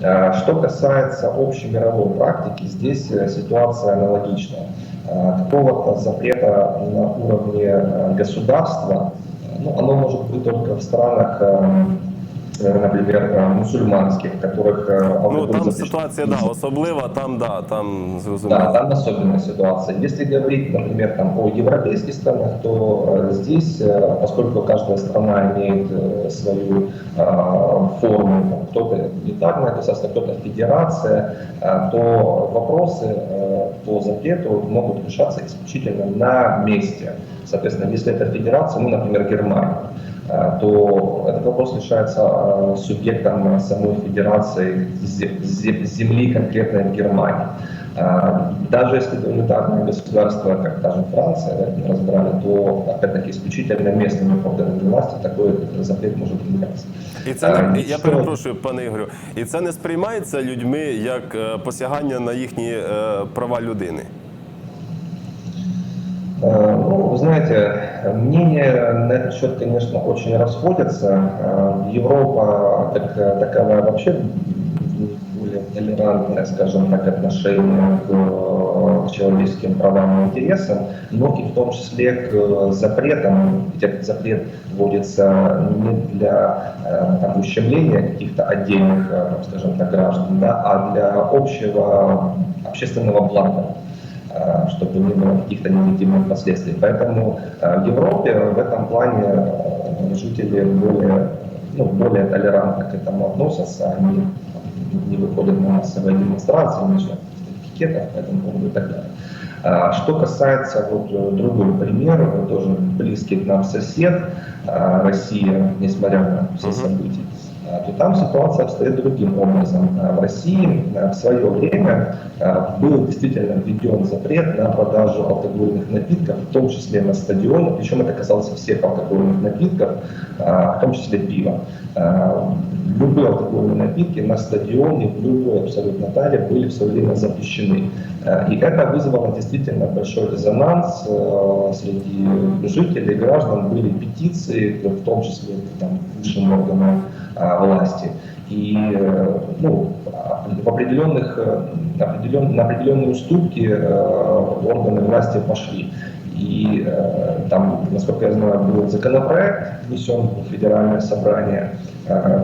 Э, Что касается общей мировой практики, здесь э, ситуация аналогичная. Э, Какого-то запрета на уровне э, государства, э, ну, оно может быть только в странах, э, например, э, мусульманских, которых э, Ну там ситуація да, особлива, там да, там зрозуміло. Да, там особенная ситуация. Если говорить, например, там, о европейских странах, то здесь, поскольку каждая страна имеет свою форму, кто-то унитарное государство, кто-то федерация, то вопросы по запрету могут решаться исключительно на месте. Соответственно, если это федерация, ну, например, Германия, то этот вопрос решается э, субъектом самой федерации зе- зе- земли конкретной в Германии. А, Даже если это унитарное государство, как, скажем, Франция, да, мы разбирали, то, опять-таки, исключительно местными органами власти такой запрет может применяться. І це не А, я що- перепрошую, пане Ігорю. І це не сприймається людьми як е, посягання на їхні е, права людини. Э, Ну, вы знаете, мнения на этот счет, конечно, очень расходятся. Э, Европа как таковая вообще более толерантное, скажем так, отношение к, к человеческим правам и интересам, но и в том числе к запретам. Ведь этот запрет вводится не для э, там, ущемления каких-то отдельных, скажем так, граждан, да, а для общего общественного блага чтобы не было каких-то негативных последствий. Поэтому э, в Европе в этом плане э, жители более, ну, более толерантно к этому относятся, они не выходят на массовые демонстрации, не знаю, пикетов по этому поводу и так далее. А, Что касается вот э, другой пример, э, тоже близкий к нам сосед, э, Россия, несмотря на все события, то там ситуация обстоит другим образом. А, В России а, в свое время а, был действительно введен запрет на продажу алкогольных напитков, в том числе на стадионах, причем это касалось всех алкогольных напитков, а, в том числе пива. А, Любые алкогольные напитки на стадионе, в любой абсолютно таре были в свое время запрещены. А, И это вызвало действительно большой резонанс среди жителей, граждан. Были петиции, в том числе там, высшим органам а, власти. И э, ну, а, в определенных, э, определен, на определенные уступки э, органы власти пошли. И там, насколько я знаю, был законопроект внесен в федеральное собрание,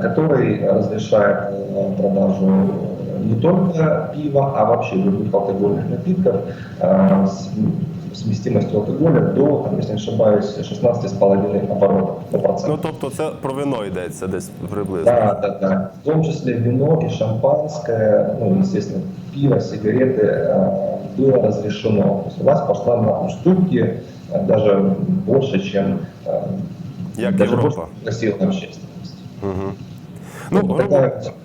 который разрешает продажу не только пива, а вообще любых алкогольных напитков э, с с вместимостью алкоголя до, там, если не ошибаюсь, 16,5 оборотов на процент. Ну тобто це про вино йдеться десь приблизно. Да, да, да. В том числе вино и шампанское, ну, естественно, пиво, сигареты э, было разрешено. То есть власть пошла на уступки э, даже больше, чем э, Як даже Європа. больше, чем просила общественность. Угу. Ну, Вот грубо, такая ситуация.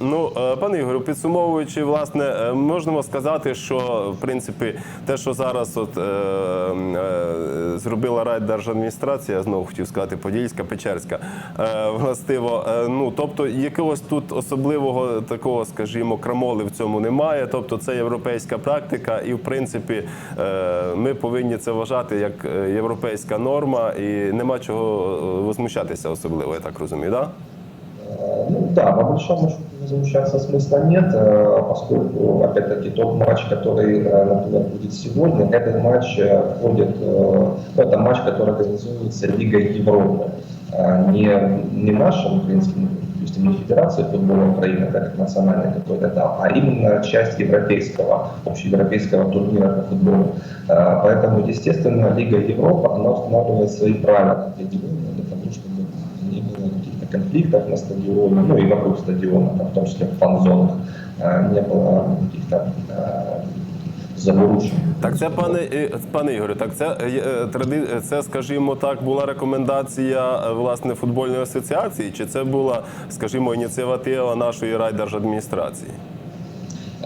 Ну, е, пане Ігорю, підсумовуючи, власне, е, можемо сказати, що в принципі те, що зараз от, е, е, зробила райдержадміністрація, знову хотів сказати, Подільська, Печерська, е, властиво, е, ну тобто якогось тут особливого такого, скажімо, крамоли в цьому немає. Тобто це європейська практика, і в принципі е, ми повинні це вважати як е, європейська норма, і нема чого возмущатися особливо, я так розумію, так? Да? Э, Ну да, по большому счету возмущаться смысла нет, э, поскольку, опять-таки, тот матч, который, например, будет сегодня, этот матч э, входит, это матч, который организуется Лигой Европы. Не, не нашим, в принципе, ну, допустим, не Федерация футбола Украины, как национальный какой-то этап, а именно часть европейского, общеевропейского турнира по футболу. Поэтому, естественно, Лига Европы, она устанавливает свои правила определенные конфликтов на стадионе, ну и вокруг стадиона, там, в том числе в фан-зонах, э, не было каких-то э, заворушень. Так, це пане І- пане Ігорю, так це е, е, тради, це, скажімо так, була рекомендація е, власне футбольної асоціації, чи це була, скажімо, ініціатива нашої райдержадміністрації?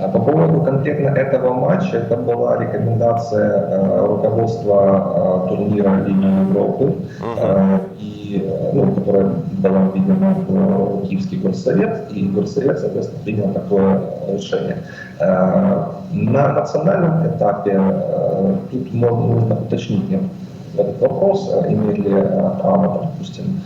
А По поводу конкретно этого матча, это была рекомендация э, руководства э, турнира Лиги Европы, э, и, Э, ну, которая была введена в Киевский горсовет, и горсовет, соответственно, принял такое решение. Э, На национальном этапе э, тут можно, нужно уточнить этот вопрос, э, имеет ли право, допустим,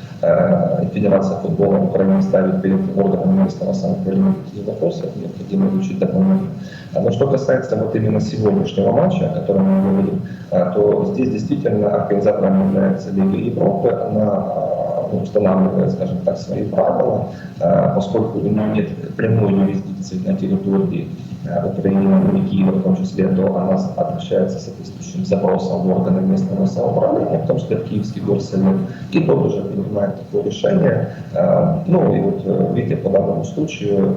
Федерация футбола Украины ставит перед органами местного самоуправления такие вопросы, необходимо изучить дополнительно. А, Но что касается вот именно сегодняшнего матча, о котором мы говорим, а, то здесь действительно организатором является Лига Европы. Она а, устанавливает, скажем так, свои правила, а, поскольку у нее нет прямой юрисдикции на территории а, Украины, и Киева в том числе, то она обращается с соответствующим запросом в органы местного самоуправления, в том числе Киевский горсовет, и тот уже принимает такое решение. Ну и вот э, видите, по данному случаю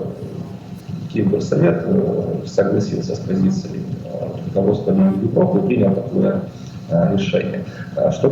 Киевгорсовет э, согласился с позицией э, руководства Европы и принял такое э, решение. Что